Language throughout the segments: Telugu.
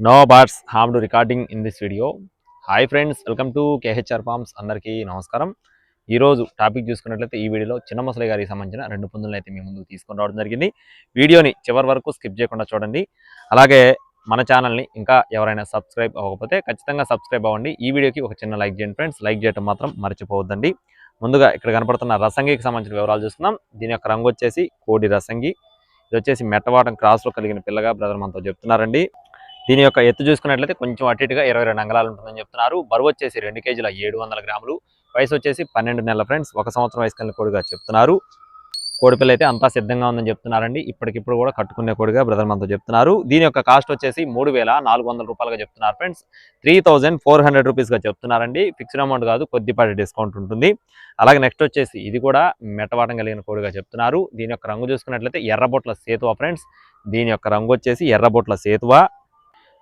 No birds harm to recording in this video hi friends welcome to KHR farms అందరికీ నమస్కారం. ఈరోజు టాపిక్ చూసుకున్నట్లయితే ఈ వీడియోలో చిన్న ముసలి గారికి సంబంధించిన రెండు పుంజులను అయితే మీ ముందు తీసుకొని రావడం జరిగింది. వీడియోని చివరి వరకు స్కిప్ చేయకుండా చూడండి. అలాగే మన ఛానల్ని ఇంకా ఎవరైనా సబ్స్క్రైబ్ అవ్వకపోతే ఖచ్చితంగా సబ్స్క్రైబ్ అవ్వండి. ఈ వీడియోకి ఒక చిన్న లైక్ చేయండి ఫ్రెండ్స్ లైక్ చేయడం మాత్రం మర్చిపోవద్దండి. ముందుగా ఇక్కడ కనపడుతున్న రసంగికి సంబంధించిన వివరాలు చూస్తున్నాం దీని యొక్క రంగు వచ్చేసి కోడి రసంగి. ఇది వచ్చేసి మెట్టవాటం క్రాస్లో కలిగిన పిల్లగా బ్రదర్ మనతో చెప్తున్నారండి. దీని యొక్క ఎత్తు చూసుకున్నట్లయితే కొంచెం అటు ఇటుగా ఇరవై రెండు అంగళాలు ఉంటుందని చెప్తున్నారు. బరువు వచ్చేసి రెండు కేజీల ఏడు వందల గ్రాములు. వయసు వచ్చేసి పన్నెండు నెలల ఫ్రెండ్స్ ఒక సంవత్సరం వయసు కలిగిన కోడిగా చెప్తున్నారు. కోడిపిల్ల అయితే అంతా సిద్ధంగా ఉందని చెప్తున్నారండి. ఇప్పటికిప్పుడు కూడా కట్టుకునే కోడిగా బ్రదర్ మనతో చెప్తున్నారు. దీని యొక్క కాస్ట్ వచ్చేసి మూడు వేల నాలుగు వందల రూపాయలుగా చెప్తున్నారు friends. Three thousand four hundred రూపీస్గా చెప్తున్నారండి. ఫిక్స్డ్ అమౌంట్ కాదు కొద్దిపాటి డిస్కౌంట్ ఉంటుంది. అలాగే నెక్స్ట్ వచ్చేసి ఇది కూడా మెటవాటం కలిగిన కోడిగా చెప్తున్నారు. దీని యొక్క రంగు చూసుకున్నట్లయితే ఎర్రబొట్ల సేతువ ఫ్రెండ్స్. దీని యొక్క రంగు వచ్చేసి ఎర్రబొట్ల సేతువ.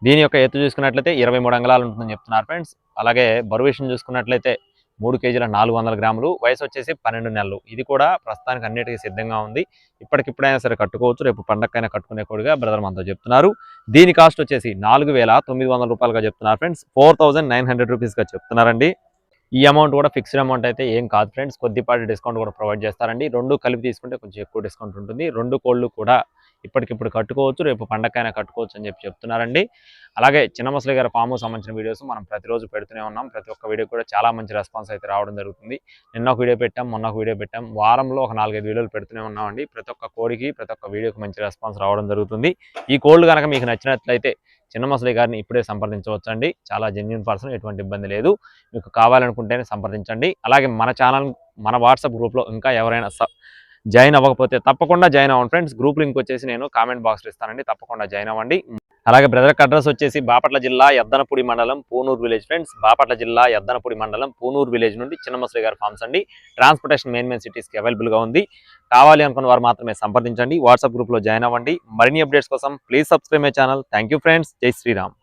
దీని యొక్క ఎత్తు చూసుకున్నట్లయితే ఇరవై మూడు అంగళాలు ఉంటుందని చెప్తున్నారు ఫ్రెండ్స్ అలాగే బరువు విషయం చూసుకున్నట్లయితే మూడు కేజీల నాలుగు వందల గ్రాములు. వయసు వచ్చేసి పన్నెండు నెలలు. ఇది కూడా ప్రస్తుతానికి అన్నిటికీ సిద్ధంగా ఉంది. ఇప్పటికిప్పుడైనా సరే కట్టుకోవచ్చు. రేపు పండక్కైనా కట్టుకునే కోడిగా బ్రదర్ మనతో చెప్తున్నారు. దీని కాస్ట్ వచ్చేసి నాలుగు వేల తొమ్మిది వందల రూపాయలుగా చెప్తున్నారు friends four thousand nine hundred రూపీస్గా చెప్తున్నారండి. ఈ అమౌంట్ కూడా ఫిక్స్డ్ అమౌంట్ అయితే ఏం కాదు ఫ్రెండ్స్ కొద్దిపాటి డిస్కౌంట్ కూడా ప్రొవైడ్ చేస్తారండి. రెండు కలిపి తీసుకుంటే కొంచెం ఎక్కువ డిస్కౌంట్ ఉంటుంది. రెండు కోళ్ళు కూడా ఇప్పటికిప్పుడు కట్టుకోవచ్చు రేపు పండగకైనా కట్టుకోవచ్చు అని చెప్పి చెప్తున్నారండి. అలాగే చిన్న ముసలి గారి ఫామ్ సంబంధించిన వీడియోస్ మనం ప్రతిరోజు పెడుతూనే ఉన్నాం. ప్రతి ఒక్క వీడియో కూడా చాలా మంచి రెస్పాన్స్ అయితే రావడం జరుగుతుంది. నిన్న ఒక వీడియో పెట్టాం మొన్న ఒక వీడియో పెట్టాం. వారంలో ఒక నాలుగైదు వీడియోలు పెడుతూనే ఉన్నామండి. ప్రతి ఒక్క కోడికి ప్రతి ఒక్క వీడియోకి మంచి రెస్పాన్స్ రావడం జరుగుతుంది. ఈ కోల్డ్ కనుక మీకు నచ్చినట్లయితే చిన్న ముసలి గారిని ఇప్పుడే సంప్రదించవచ్చండి. చాలా జెన్యున్ పర్సన్ ఎటువంటి ఇబ్బంది లేదు. మీకు కావాలనుకుంటేనే సంప్రదించండి. అలాగే మన ఛానల్ మన వాట్సాప్ గ్రూప్లో ఇంకా ఎవరైనా జాయిన్ అవ్వకపోతే తప్పకుండా జాయిన్ అవ్వండి. ఫ్రెండ్స్ గ్రూప్ లింక్ వచ్చేసి నేను కామెంట్ బాక్స్లో ఇస్తానండి. తప్పకుండా జాయిన్ అవ్వండి. అలాగే బ్రదర్ అడ్రస్ వచ్చేసి బాపట్ల జిల్లా ఎద్దనపూడి మండలం పూనూరు విలేజ్. ఫ్రెండ్స్ బాపట్ల జిల్లా ఎద్దనపూడి మండలం పూనూరు విలేజ్ నుండి చిన్నమసరి గారి ఫార్మ్స్ అండి. ట్రాన్స్పోర్టేషన్ మెయిన్ మెయిన్ సిటీస్కి అవైలబుల్గా ఉంది. కావాలి అనుకున్న వారు మాత్రమే సంప్రదించండి. వాట్సాప్ గ్రూప్లో జాయిన్ అవ్వండి. మరిన్ని అప్డేట్స్ కోసం please subscribe my channel. Thank friends. జై శ్రీరామ్.